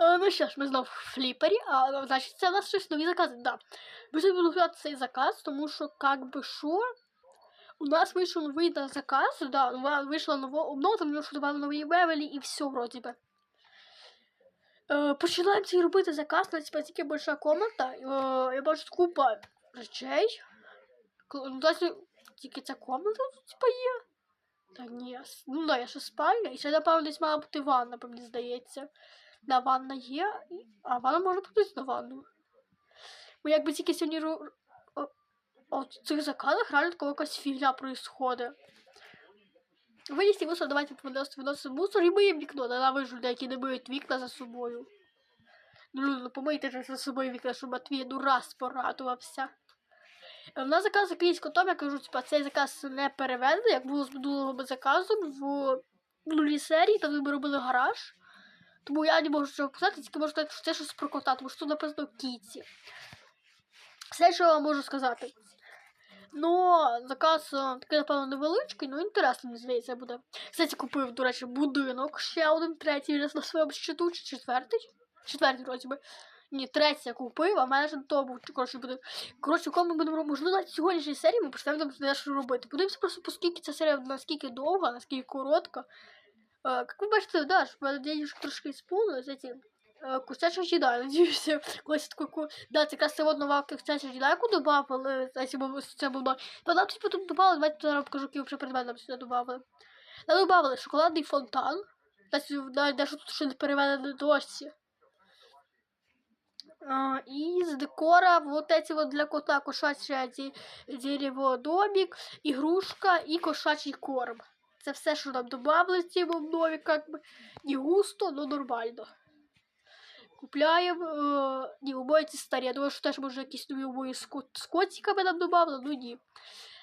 Е, ну що ж, ми знову в фліпері, а ну, значить це у нас щось нові закази. Да. Ми взяти цей заказ, тому що, як би що, у нас вийшов новий заказ, да, вийшла нова обнова, тому що додали нові левелі і все вроді би. Е, починаємо цей робити заказ, нас типа, тільки більша комната. Е, я бачу купа речей. Ну, досі тільки ця комната тут, типа, є. Та ні, ну да, я ще спальня. І ще, напевно, десь мала бути ванна, мені здається. Да, ванна є, а ванна може бути на ванну. Бо якби тільки сьогодні о, цих заказах реально така якась фігня происходить. Винести мусор, давайте виносити мусор і миємо вікно. Ненавижу людей, які не миють вікна за собою. Ну, ну помийте ж за собою вікна, щоб Матвій ну раз порадувався. Е, нас заказ якийсь котом, я кажу, типа, цей заказ не перевезли, як було з минулого заказу в минулій серії, там ми робили гараж. Тому я не можу цього писати, тільки можу сказати, що це щось про кота, тому що тут написано кіці. Все, що я вам можу сказати. Ну, заказ е, такий, напевно, невеличкий, ну інтересно, мені здається, буде. Кстати, купив, до речі, будинок ще один, третій він на своєму щиту, чи четвертий? Четвертий, вроді би. Ні, третій я купив, а мене ж того був коротше буде. Коротше, коли ми будемо можливо, навіть сьогоднішній серії ми представимо там що робити. Подивимося просто, поскільки ця серія наскільки довга, наскільки коротка. Як ви бачите, да, в мене денежок трошки сповнилось, эти кустячок жіда, надіюся, колись таку, да, це якраз от нова кустяча яку добавили, знаєте, бо це було, то нам типу тут добавили, давайте зараз покажу, які вже предмет сюди добавили. Нам добавили шоколадний фонтан, навіть де тут ще не переведено досі. А, и из декора вот эти вот для кота кошачье де- дерево домик, игрушка и кошачий корм. Це все, що нам добавили в цій обнові, как би не густо, но нормально. Купляємо. Е, ні, обої ці старі. Я думаю, що теж може якісь нові обої з, кот, з котиками нам добавили, ну ні.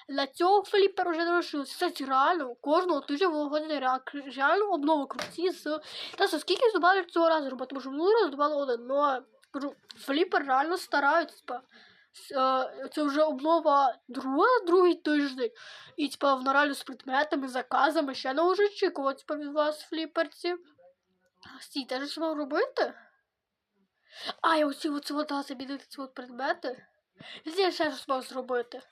На цього фліпер вже не лишилось. Кстати, реально, кожного тижня виходить реально обнови круті з. Та со скільки добавлять цього разу тому що минулий раз добавили один, но кажу, фліпер реально стараються, типа. С- е, Це вже обнова друга, другий тиждень. І типа вона реально з предметами, заказами ще не може очікувати типа, від вас фліперці. Стій, теж що мав робити? А, я оці оці вода замінити ці от предмети. Я ще щось мав зробити.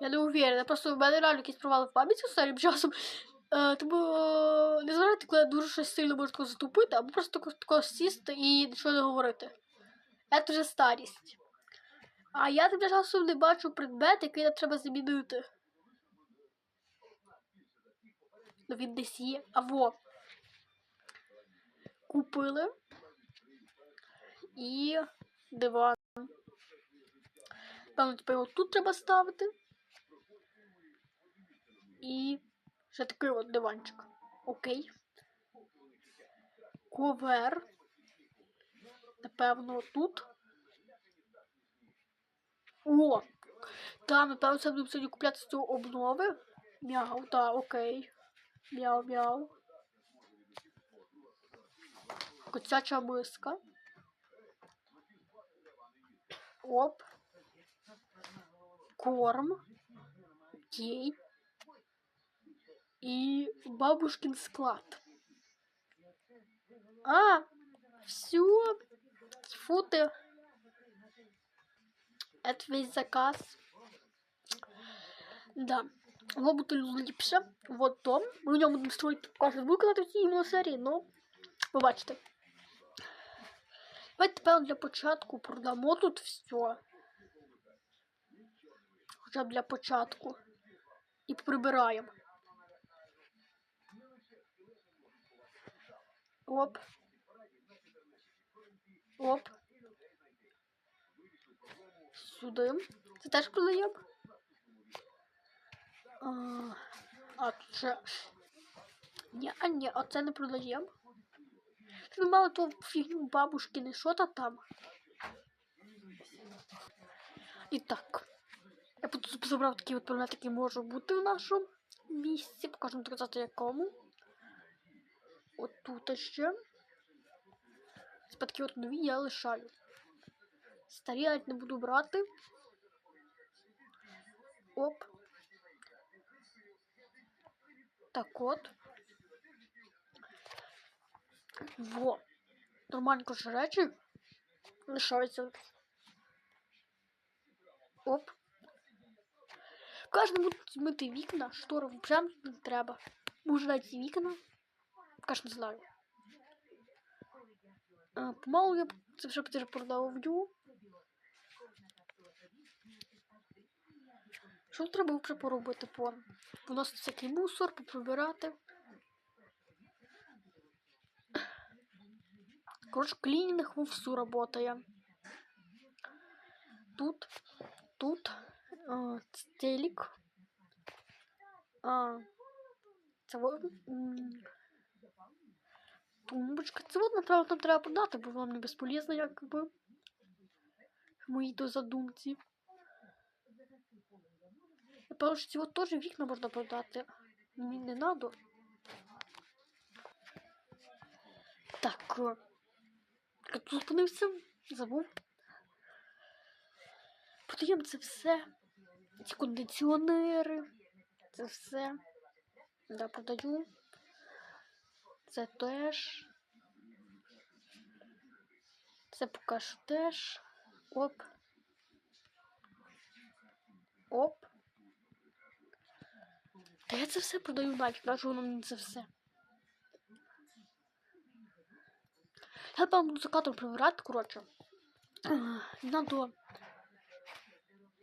Я не уверена, просто в мене реально якісь провали в пам'яті останнім часом. Е, тому е, не зважайте, коли я дуже щось сильно можу затупити, або просто тако, тако сісти і нічого не говорити. Це вже старість. А я тим часом не бачу предмет, який нам треба замінити. Ну він десь є. А во. Купили. І диван. Певно, тепер його тут треба ставити. І ще такий от диванчик. Окей. Ковер. Напевно, тут. О! Там, напевно, це будемо сьогодні купляти з цього обнови. Мяу, так, окей. Мяу, мяу. Котяча миска. Оп. Корм. Окей. И бабушкин склад. А, все. Фу ты. Это весь заказ. Да. Воно буде ліпше. Вот дом. Ми в ньому будемо строїти кожен викладати в цій серії, но побачите. Давайте, певно, для початку продамо тут все. Хоча для початку. І прибираємо. Оп. Оп. Сюди. Це теж продаємо. А, тут. Ні, а ні, а це не продаємо. Ви мали ту фігню бабушкини, що то там. І так. Я забрав такі от предмети, які можуть бути в нашому місці. Покажемо сказати якому. От тут ще. Спадки от нові я лишаю. Старі не буду брати. Оп. Так от. Во. нормальні коротше, речі лишаються. Оп. Кожен буде мити вікна, штори взагалі не треба. Може навіть вікна. Каж не знаю. Помалу я це вже продавлю. Що треба вже поробити по виносити всякий мусор, поприбирати. Коротше, клінінг вовсю работає. Тут, тут а, телек. А, це тумбочка. Це от, направду, нам треба продати, бо вам не безполезно, якби. В моїй то задумці. Напевно, що от теж вікна можна продати. Мені не надо. Так. Я тут зупинився, забув. Продаємо це все. Ці кондиціонери. Це все. Да, продаю. Це теж. Це поки що теж. Оп. Оп. Та я це все продаю нафіг, нащо воно мені це все. Я там буду за кадром прибирати, коротше. А, Надо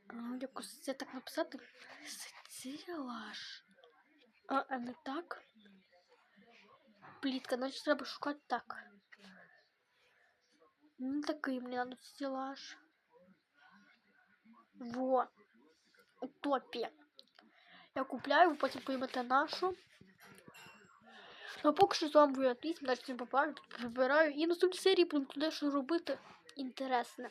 а, якось це так написати. Стелаж. А, а не так. Плітка, значить треба шукати так. Не такий мені надо стелаж. Во. Утопія. Я купляю, потім поймете нашу. Ну, поки що з вами був далі всім попав, прибираю. І наступній серії будемо туди що робити інтересне.